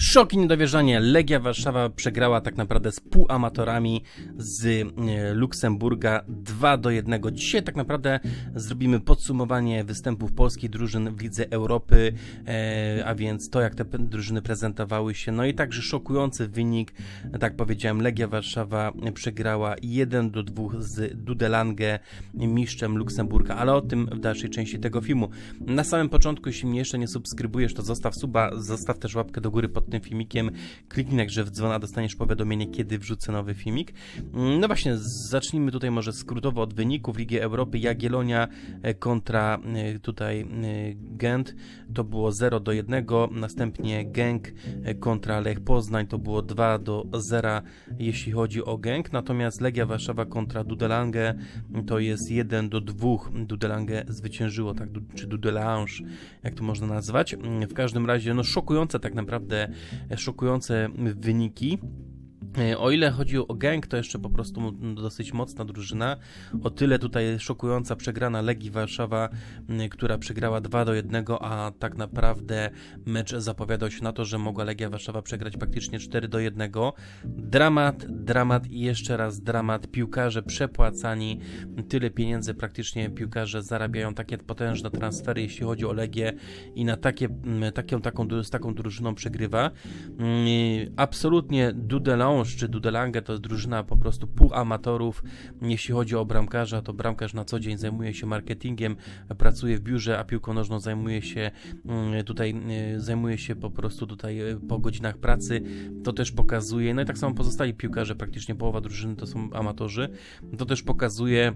Szok i niedowierzanie. Legia Warszawa przegrała tak naprawdę z półamatorami z e, Luksemburga 2 do 1. Dzisiaj tak naprawdę zrobimy podsumowanie występów polskich drużyn w Lidze Europy, e, a więc to jak te drużyny prezentowały się. No i także szokujący wynik, tak powiedziałem, Legia Warszawa przegrała 1 do 2 z Dudelange, mistrzem Luksemburga, ale o tym w dalszej części tego filmu. Na samym początku, jeśli mnie jeszcze nie subskrybujesz, to zostaw suba, zostaw też łapkę do góry pod tym filmikiem. Kliknij także w dzwona, dostaniesz powiadomienie, kiedy wrzucę nowy filmik. No właśnie, zacznijmy tutaj może skrótowo od wyników Ligi Europy. Jagiellonia e, kontra e, tutaj e, Gent to było 0 do 1, następnie Genk kontra Lech Poznań to było 2 do 0, jeśli chodzi o Genk, natomiast Legia Warszawa kontra Dudelange to jest 1 do 2. Dudelange zwyciężyło, tak, czy Dudelange, jak to można nazwać. W każdym razie, no szokujące tak naprawdę szokujące wyniki. E, o ile chodzi o gang, to jeszcze po prostu dosyć mocna drużyna. O tyle tutaj szokująca przegrana Legii Warszawa, która przegrała 2 do 1, a tak naprawdę mecz zapowiadał się na to, że mogła Legia Warszawa przegrać praktycznie 4 do 1. Dramat, dramat i jeszcze raz dramat. Piłkarze przepłacani, tyle pieniędzy praktycznie piłkarze zarabiają takie potężne transfery, jeśli chodzi o Legię i na takie, taką, taką, z taką drużyną przegrywa. Absolutnie Dudelon czy Dudelange to jest drużyna po prostu półamatorów. Jeśli chodzi o bramkarza, to bramkarz na co dzień zajmuje się marketingiem, pracuje w biurze, a piłką nożną zajmuje się mm, tutaj, y, zajmuje się po prostu tutaj y, po godzinach pracy. To też pokazuje, no i tak samo pozostali piłkarze, praktycznie połowa drużyny to są amatorzy. To też pokazuje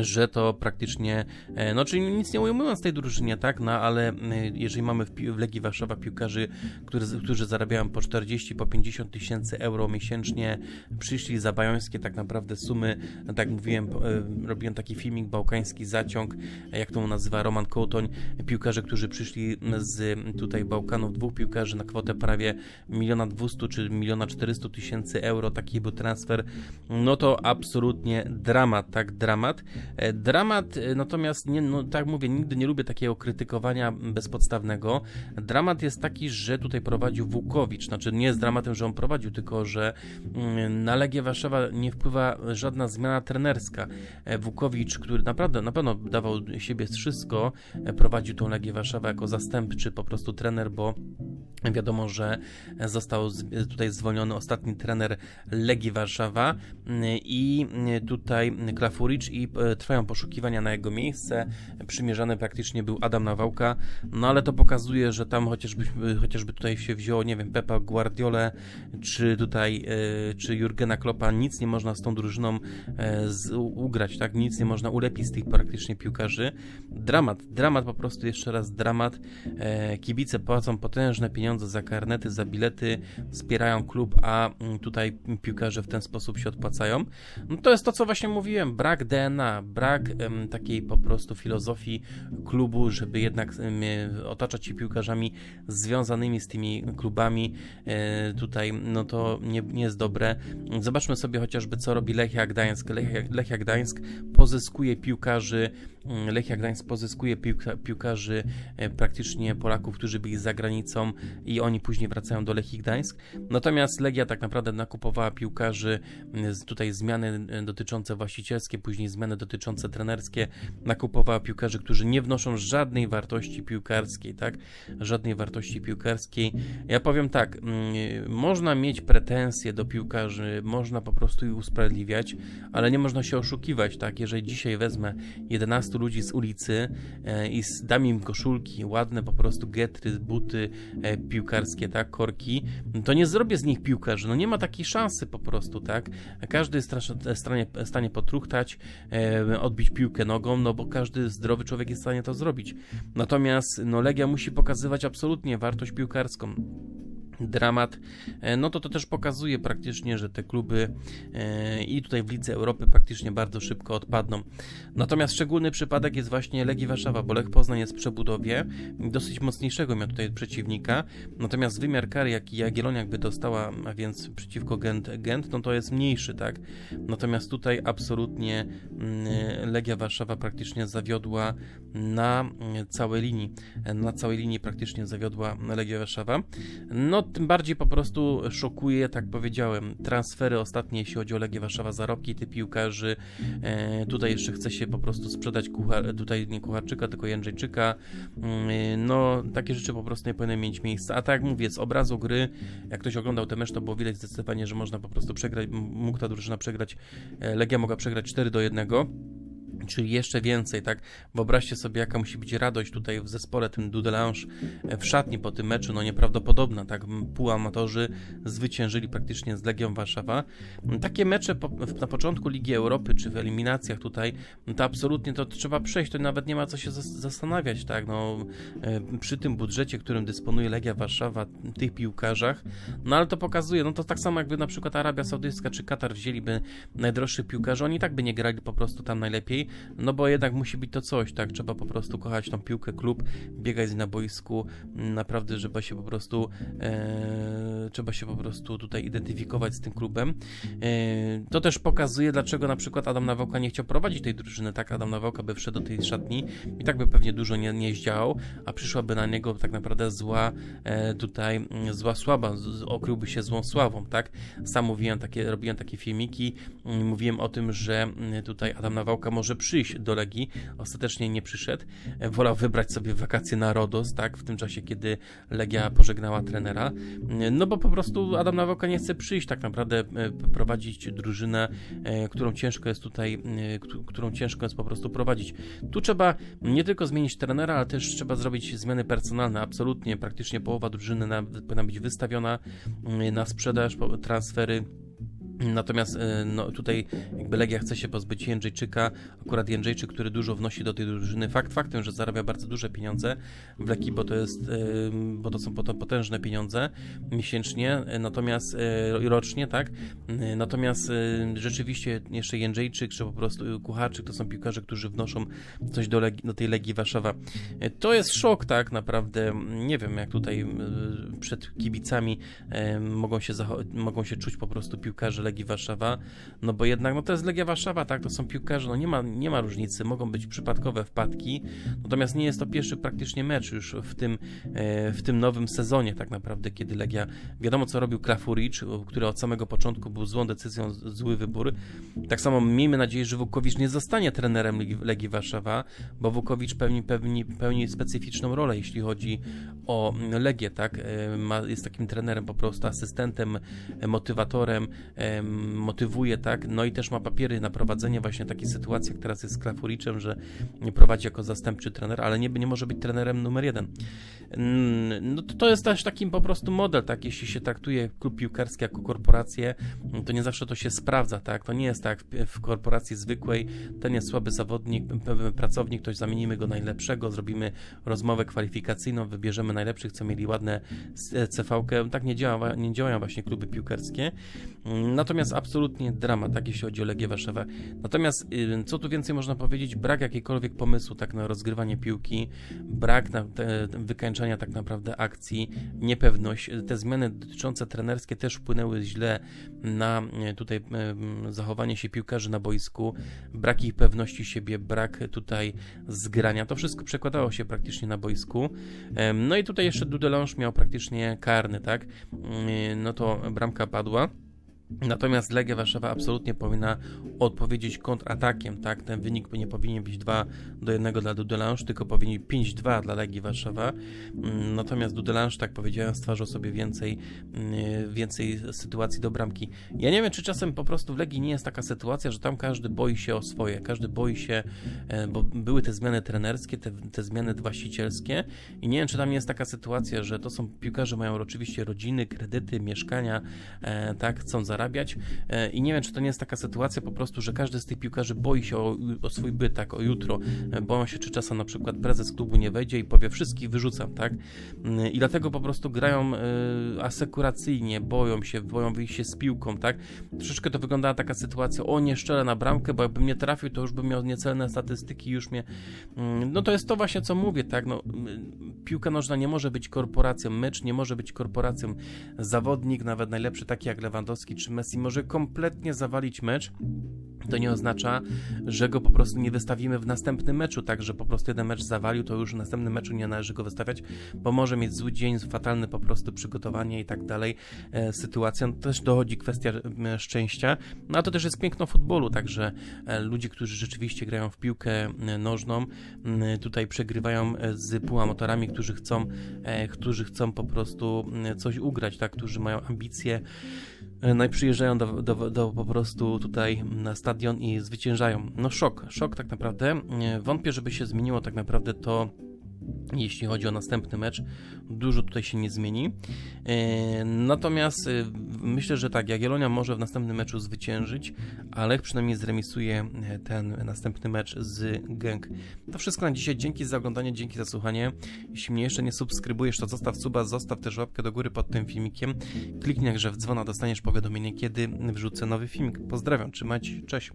że to praktycznie, e, no czyli nic nie ujmując tej drużynie, tak, no ale e, jeżeli mamy w, w Legii Warszawa piłkarzy, którzy, którzy zarabiają po 40, po 50 tysięcy euro miesięcznie, przyszli za bajońskie tak naprawdę sumy, tak mówiłem, e, robiłem taki filmik, bałkański zaciąg, jak to mu nazywa Roman Kołtoń, piłkarze, którzy przyszli z tutaj Bałkanów, dwóch piłkarzy na kwotę prawie miliona 200 czy miliona 400 tysięcy euro, taki był transfer, no to absolutnie dramat, tak, dramat. E, dramat, e, natomiast, nie, no, tak mówię, nigdy nie lubię takiego krytykowania bezpodstawnego. Dramat jest taki, że tutaj prowadził Włókowicz. Znaczy, nie jest dramatem, że on prowadził, tylko że mm, na Legię Warszawa nie wpływa żadna zmiana trenerska. E, Włókowicz, który naprawdę na pewno dawał siebie wszystko, prowadził tą Legię Warszawa jako zastępczy po prostu trener, bo Wiadomo, że został tutaj zwolniony ostatni trener Legii Warszawa mm, i tutaj Klafuricz i trwają poszukiwania na jego miejsce. Przymierzany praktycznie był Adam Nawałka, no ale to pokazuje, że tam chociażby, chociażby tutaj się wzięło, nie wiem, Pepa Guardiole, czy tutaj, e, czy Jurgena Kloppa, nic nie można z tą drużyną e, z, ugrać, tak? Nic nie można ulepić z tych praktycznie piłkarzy. Dramat, dramat po prostu, jeszcze raz dramat. E, kibice płacą potężne pieniądze za karnety, za bilety, wspierają klub, a mm, tutaj piłkarze w ten sposób się odpłacają. No to jest to, co właśnie mówiłem, brak DNA, brak takiej po prostu filozofii klubu, żeby jednak otaczać się piłkarzami związanymi z tymi klubami. E, tutaj no to nie, nie jest dobre. Zobaczmy sobie chociażby, co robi Lechia Gdańsk. Lechia, Lechia Gdańsk pozyskuje piłkarzy Lechia Gdańsk pozyskuje piłka, piłkarzy e, praktycznie Polaków, którzy byli za granicą i oni później wracają do Lechii Gdańsk. Natomiast Legia tak naprawdę nakupowała piłkarzy, mm, tutaj zmiany e, dotyczące właścicielskie, później zmiany dotyczące trenerskie, nakupowała piłkarzy, którzy nie wnoszą żadnej wartości piłkarskiej, tak? Żadnej wartości piłkarskiej. Ja powiem tak, mm, można mieć pretensje do piłkarzy, można po prostu ich usprawiedliwiać, ale nie można się oszukiwać, tak? Jeżeli dzisiaj wezmę 11 ludzi z ulicy e, i dam im koszulki, ładne po prostu getry, buty e, piłkarskie, tak, korki, to nie zrobię z nich piłkarzy. No nie ma takiej szansy po prostu, tak. Każdy jest w stanie, stanie potruchtać, e, odbić piłkę nogą, no bo każdy zdrowy człowiek jest w stanie to zrobić. Natomiast no Legia musi pokazywać absolutnie wartość piłkarską dramat, e, no to to też pokazuje praktycznie, że te kluby e, i tutaj w Lidze Europy praktycznie bardzo szybko odpadną. Natomiast szczególny przypadek jest właśnie Legii Warszawa, bo Lech Poznań jest w przebudowie, dosyć mocniejszego miał tutaj przeciwnika, natomiast wymiar kary, jaki Jagielloniak by dostała, a więc przeciwko Gent, Gent, no to jest mniejszy, tak? Natomiast tutaj absolutnie mm, Legia Warszawa praktycznie zawiodła na całej linii, na całej linii praktycznie zawiodła Legia Warszawa. No tym bardziej po prostu szokuje, tak powiedziałem, transfery ostatnie, jeśli chodzi o Legię Warszawa, zarobki tych piłkarzy. E, tutaj jeszcze chce się po prostu sprzedać kuchar, tutaj nie Kucharczyka, tylko Jędrzejczyka. Mm, no, takie rzeczy po prostu nie powinny mieć miejsca. A tak jak mówię, z obrazu gry, jak ktoś oglądał ten mecz, to było widać zdecydowanie, że można po prostu przegrać, mógł ta drużyna przegrać, e, Legia mogła przegrać 4 do 1 czyli jeszcze więcej, tak? Wyobraźcie sobie, jaka musi być radość tutaj w zespole, tym Dudelange w szatni po tym meczu, no nieprawdopodobna, tak? Półamatorzy zwyciężyli praktycznie z Legią Warszawa. Takie mecze po, na początku Ligi Europy, czy w eliminacjach tutaj, to absolutnie to trzeba przejść, to nawet nie ma co się zastanawiać, tak? No, e, przy tym budżecie, którym dysponuje Legia Warszawa, tych piłkarzach, no ale to pokazuje, no to tak samo jakby na przykład Arabia Saudyjska czy Katar wzięliby najdroższych piłkarzy, oni tak by nie grali po prostu tam najlepiej, no bo jednak musi być to coś, tak? Trzeba po prostu kochać tą piłkę, klub, biegać na boisku, naprawdę trzeba się po prostu e, trzeba się po prostu tutaj identyfikować z tym klubem. E, to też pokazuje, dlaczego na przykład Adam Nawałka nie chciał prowadzić tej drużyny, tak? Adam Nawałka by wszedł do tej szatni i tak by pewnie dużo nie, nie zdziałał, a przyszłaby na niego tak naprawdę zła e, tutaj, zła słaba, z, okryłby się złą sławą, tak? Sam mówiłem takie, robiłem takie filmiki, mówiłem o tym, że tutaj Adam Nawałka może przyjść do Legii. Ostatecznie nie przyszedł. Wolał wybrać sobie wakacje na Rodos, tak, w tym czasie, kiedy Legia pożegnała trenera. No bo po prostu Adam Nawałka nie chce przyjść tak naprawdę e, prowadzić drużynę, e, którą ciężko jest tutaj, e, którą ciężko jest po prostu prowadzić. Tu trzeba nie tylko zmienić trenera, ale też trzeba zrobić zmiany personalne. Absolutnie, praktycznie połowa drużyny powinna być wystawiona na sprzedaż, transfery Natomiast e, no, tutaj jakby Legia chce się pozbyć Jędrzejczyka, akurat Jędrzejczyk, który dużo wnosi do tej drużyny. Fakt faktem, że zarabia bardzo duże pieniądze w Legii, bo to jest, e, bo to są potężne pieniądze miesięcznie, e, natomiast rocznie, tak? Natomiast rzeczywiście jeszcze Jędrzejczyk, czy po prostu Kucharczyk to są piłkarze, którzy wnoszą coś do, do tej Legii Warszawa. To jest szok, tak naprawdę. Nie wiem, jak tutaj przed kibicami mogą się, mogą się czuć po prostu piłkarze Legii Warszawa, no bo jednak, no to jest Legia Warszawa, tak, to są piłkarze, no nie ma, nie ma różnicy, mogą być przypadkowe wpadki, natomiast nie jest to pierwszy praktycznie mecz już w tym, e, w tym nowym sezonie tak naprawdę, kiedy Legia, wiadomo co robił Klafuricz, który od samego początku był złą decyzją, zły wybór, tak samo miejmy nadzieję, że Wukowicz nie zostanie trenerem Legii, Warszawa, bo Wukowicz pełni, pełni, pełni specyficzną rolę, jeśli chodzi o Legię, tak, e, ma, jest takim trenerem po prostu, asystentem, motywatorem, e, motywuje, tak? No i też ma papiery na prowadzenie właśnie takiej sytuacji, jak teraz jest z Klafuriczem, że nie prowadzi jako zastępczy trener, ale nie, nie może być trenerem numer jeden. No to, jest też taki po prostu model, tak? Jeśli się traktuje klub piłkarski jako korporację, to nie zawsze to się sprawdza, tak? To nie jest tak w korporacji zwykłej, ten jest słaby zawodnik, pracownik, ktoś zamienimy go najlepszego, zrobimy rozmowę kwalifikacyjną, wybierzemy najlepszych, co mieli ładne CV-kę. Tak nie, działa, nie działają właśnie kluby piłkarskie. Natomiast absolutnie dramat, tak jeśli chodzi o Legię Warszawa. Natomiast y, co tu więcej można powiedzieć, brak jakiegokolwiek pomysłu tak na rozgrywanie piłki, brak na te, wykańczania tak naprawdę akcji, niepewność. Te zmiany dotyczące trenerskie też wpłynęły źle na y, tutaj y, zachowanie się piłkarzy na boisku, brak ich pewności siebie, brak tutaj zgrania. To wszystko przekładało się praktycznie na boisku. No i tutaj jeszcze Dudelange miał praktycznie karny, tak? No to bramka padła. Natomiast Legia Warszawa absolutnie powinna odpowiedzieć kontratakiem, tak? Ten wynik nie powinien być 2 do 1 dla Dudelange, tylko powinien 5-2 dla Legii Warszawa. Mm, natomiast Dudelange, tak powiedziałem, stwarzał sobie więcej, mm, więcej sytuacji do bramki. Ja nie wiem, czy czasem po prostu w Legii nie jest taka sytuacja, że tam każdy boi się o swoje, każdy boi się, e, bo były te zmiany trenerskie, te, te zmiany właścicielskie i nie wiem, czy tam jest taka sytuacja, że to są piłkarze, mają oczywiście rodziny, kredyty, mieszkania, e, tak, chcą zarabiać zarabiać e, i nie wiem, czy to nie jest taka sytuacja po prostu, że każdy z tych piłkarzy boi się o, o swój byt, tak, o jutro, e, boją się, czy czasem na przykład prezes klubu nie wejdzie i powie wszystkich wyrzucam, tak, mm, i dlatego po prostu grają e, asekuracyjnie, boją się, boją wyjść się z piłką, tak, troszeczkę to wyglądała taka sytuacja, o nie szczelę na bramkę, bo jakbym nie trafił, to już bym miał niecelne statystyki, już mnie, mm, no to jest to właśnie, co mówię, tak, no, piłka nożna nie może być korporacją, mecz nie może być korporacją, zawodnik, nawet najlepszy taki jak Lewandowski czy Messi może kompletnie zawalić mecz to nie oznacza, że go po prostu nie wystawimy w następnym meczu, tak, że po prostu jeden mecz zawalił, to już w następnym meczu nie należy go wystawiać, bo może mieć zły dzień, fatalny po prostu przygotowanie i tak dalej, e, sytuacja, no, też dochodzi kwestia szczęścia, no a to też jest piękno futbolu, także e, ludzie, którzy rzeczywiście grają w piłkę e, nożną, tutaj przegrywają e, z półamatorami, którzy chcą, e, którzy chcą po prostu coś ugrać, tak, którzy mają ambicje, no i przyjeżdżają do, do, do po prostu tutaj na stadion i zwyciężają. No szok, szok tak naprawdę. E, Wątpię, żeby się zmieniło tak naprawdę to jeśli chodzi o następny mecz, dużo tutaj się nie zmieni. E, Natomiast e, myślę, że tak, Jagiellonia może w następnym meczu zwyciężyć, ale przynajmniej zremisuje e, ten następny mecz z Genk. To wszystko na dzisiaj. Dzięki za oglądanie, dzięki za słuchanie. Jeśli mnie jeszcze nie subskrybujesz, to zostaw suba, zostaw też łapkę do góry pod tym filmikiem. Kliknij jakże w dzwona, dostaniesz powiadomienie, kiedy wrzucę nowy filmik. Pozdrawiam, się, cześć.